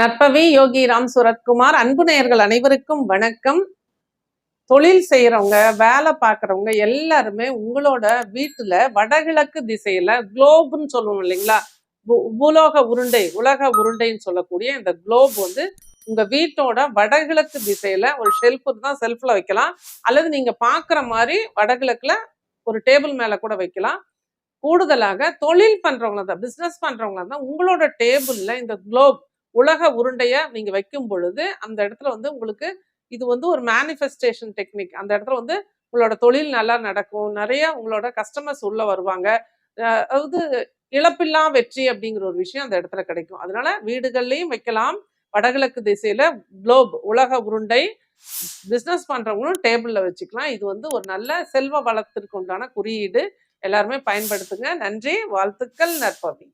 நற்பவி யோகி ராம் சுரத்குமார் அன்பு நேயர்கள் அனைவருக்கும் வணக்கம். தொழில் செய்யறவங்க வேலை பார்க்குறவங்க எல்லாருமே உங்களோட வீட்டில் வடகிழக்கு திசையில் குளோப்னு சொல்லுவோம் இல்லைங்களா? பூ- பூலோக உருண்டை உலக உருண்டைன்னு சொல்லக்கூடிய இந்த குளோப் வந்து உங்கள் வீட்டோட வடகிழக்கு திசையில் ஒரு ஷெல்ஃபு தான் செல்ஃபில் வைக்கலாம். அல்லது நீங்கள் பார்க்குற மாதிரி வடகிழக்கில் ஒரு டேபிள் மேலே கூட வைக்கலாம். கூடுதலாக தொழில் பண்ணுறவங்கள தான் பிஸ்னஸ் பண்ணுறவங்கள தான் உங்களோட டேபிளில் இந்த குளோப் உலக உருண்டையை நீங்கள் வைக்கும் பொழுது அந்த இடத்துல வந்து உங்களுக்கு இது வந்து ஒரு மேனிஃபெஸ்டேஷன் டெக்னிக் அந்த இடத்துல வந்து உங்களோட தொழில் நல்லா நடக்கும். நிறைய உங்களோட கஸ்டமர்ஸ் உள்ள வருவாங்க. அதாவது இழப்பில்லா வெற்றி அப்படிங்கிற ஒரு விஷயம் அந்த இடத்துல கிடைக்கும். அதனால வீடுகள்லையும் வைக்கலாம். வடகிழக்கு திசையில குளோப் உலக உருண்டை பிஸ்னஸ் பண்றவங்களும் டேபிள்ல வச்சுக்கலாம். இது வந்து ஒரு நல்ல செல்வ வளத்திற்கு உண்டான குறியீடு. எல்லாருமே பயன்படுத்துங்க. நன்றி. வாழ்த்துக்கள் நற்பவி